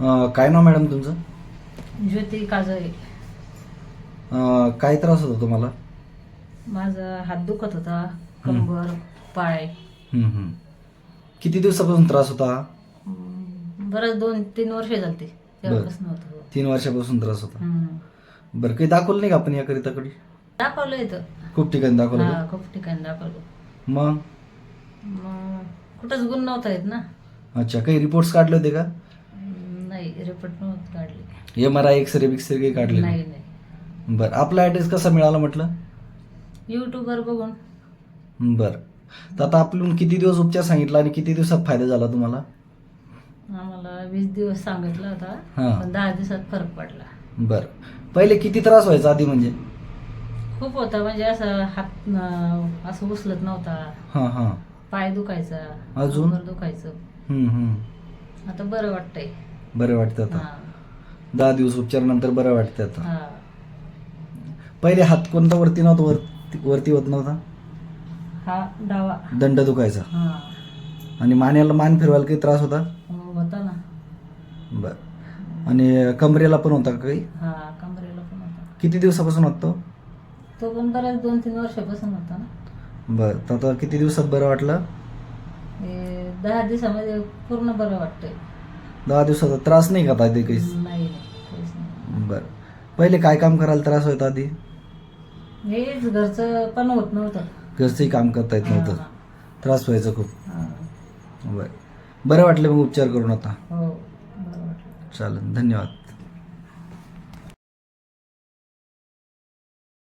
अं, काय नाव मॅडम तुमचं? ज्योती काजळे. अं, काय त्रास होता तुम्हाला? माझा हात दुखत होता कंबर पाय. हम्म, हम्म. किती दिवसापासून त्रास होता? हा? हम्म, बरंच दोन तीन वर्ष झालती. तेव्हापासून होत हो. तीन वर्षापासून त्रास होता. हम्म. बरं काही दाखवलं नाही का आपण याकरिताकडे दाखवलं इथं. खूप ठिकाणी दाखवलं हा? खूप ठिकाणी दाखवलं. मग? मग कुठंच गुण नव्हता येत ना. अच्छा काही रिपोर्ट्स काढले होते का? नाही रिपोर्ट नव्हतं काढले. एम आर आय एक्सरे बिक्सरे काही काढले नाही? नाही बरं आपला ॲड्रेस कसा मिळाला म्हटलं? युट्यूबवर बघून. बरं. तर आता आपण किती दिवस उपचार सांगितला आणि किती दिवसात फायदा झाला तुम्हाला? आम्हाला वीस दिवस सांगितला होता हा. पण दहा दिवसात फरक पडला. बरं. पहिले किती त्रास व्हायचा आधी म्हणजे? खूप होता म्हणजे असं हात न- असं उचलत नव्हता. हां हां. पाय दुखायचा अजून? कंबर दुखायचं. हम्म, हम्म. आता बरं वाटतंय. बरं वाटतं आता. हा. दहा दिवस उपचारानंतर बरं वाटतं आता. हा. पहिले हात कोणता वरती नव्हता वरती वरती होत नव्हता? हा डावा. दंड दुखायचा. हा. आणि मानेला मान फिरवायला काही त्रास होता? मग होता ना. बरं. आणि कमरेला पण होता काही? हा कमरेला पण होता. किती दिवसापासून होतो तो पण बऱ्याच दोन तीन वर्षापासून होता ना. बरं. तर आता किती दिवसात बरं वाटलं? हे दहा दिवसामध्ये पूर्ण बरं वाटतंय. दहा दिवसाचा त्रास नाही का आधी काही? नाही नाही काहीच नाही. बरं. पहिले काय काम करायला त्रास व्हायचा आधी? हेच घरचं पण होत नव्हतं. घरचंही काम करता येत नव्हतं. हा, त्रास व्हायचा खूप. हा. बरं. बरं वाटलं मग उपचार करून आता? हो बरं वाटलं. चालेल धन्यवाद.